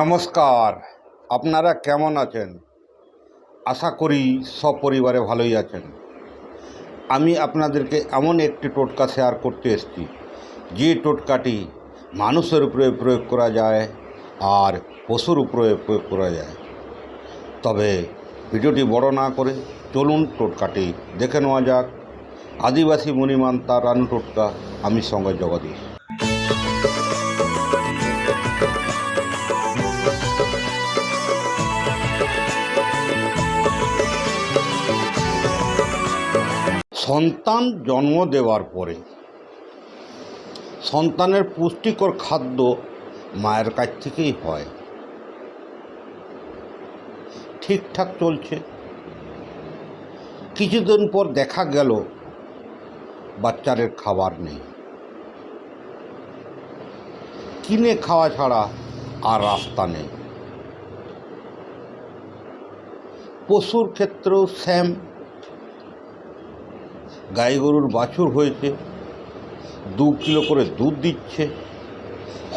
নমস্কার। আপনারা কেমন আছেন? আশা করি সপরিবারে ভালোই আছেন। আমি আপনাদেরকে এমন একটি টোটকা শেয়ার করতে এসেছি, যে টোটকাটি মানুষের উপরে প্রয়োগ করা যায় আর পশুর উপরে প্রয়োগ করা যায়। তবে ভিডিওটি বড় না করে চলুন টোটকাটি দেখে নেওয়া যাক। আদিবাসী মণিমান তার রানু টোটকা, আমি সঙ্গে জগদীশ সন্তান জন্ম দেওয়ার পরে সন্তানের পুষ্টিকর খাদ্য মায়ের কাছ থেকেই হয়। ঠিকঠাক চলছে। কিছুদিন পর দেখা গেল বাচ্চাদের খাবার নেই। কিনে খাওয়া ছাড়া আর রাস্তা নেই। পশুর ক্ষেত্রেও স্যাম গাই গরুর বাছুর হয়েছে, দু কিলো করে দুধ দিচ্ছে,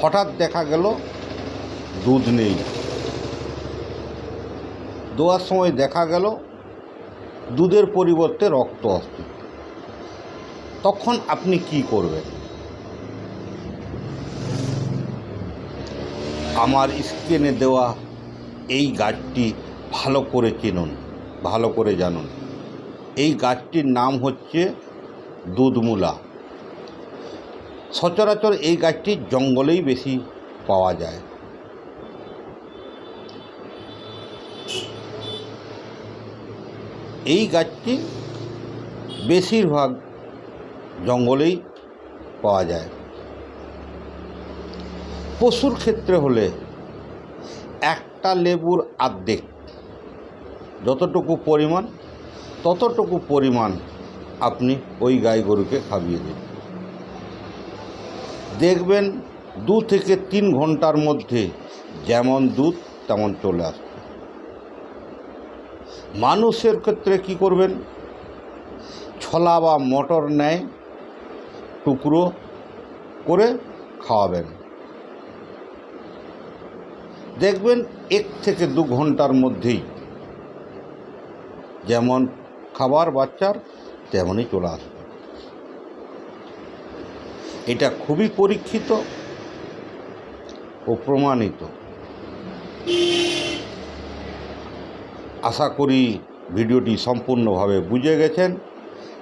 হঠাৎ দেখা গেল দুধ নেই। দোয়ার সময় দেখা গেল দুধের পরিবর্তে রক্ত আসছে। তখন আপনি কি করবেন? আমার স্ক্রিনে দেওয়া এই গাছটি ভালো করে চিনুন, ভালো করে জানুন। এই গাছটির নাম হচ্ছে দুধমূলা। সচরাচর এই গাছটি জঙ্গলেই বেশি পাওয়া যায়। এই গাছটি বেশিরভাগ জঙ্গলেই পাওয়া যায়। পশুর ক্ষেত্রে হলে একটা লেবুর আর্ধেক যতটুকু পরিমাণ ততটুকু পরিমাণ আপনি ওই গাই গরুকে খাইয়ে দিন। দেখবেন দু থেকে তিন ঘণ্টার মধ্যে যেমন দুধ, তেমন চলে আসবে। মানুষের ক্ষেত্রে কি করবেন? ছোলা বা মটর নেয়, টুকরো করে খাওয়াবেন। দেখবেন এক থেকে দু ঘণ্টার মধ্যেই যেমন খাবার বাচ্চার তেমনই চলে আসবে। এটা খুবই পরীক্ষিত ও প্রমাণিত। আশা করি ভিডিওটি সম্পূর্ণভাবে বুঝে গেছেন।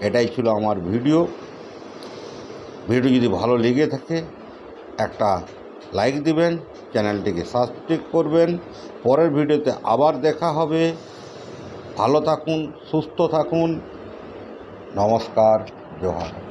এটাই ছিল আমার ভিডিও। ভিডিও যদি ভালো লেগে থাকে, একটা লাইক দিবেন, চ্যানেলটিকে সাবস্ক্রাইব করবেন। পরের ভিডিওতে আবার দেখা হবে। ভালো থাকুন সুস্থ থাকুন। নমস্কার জোহার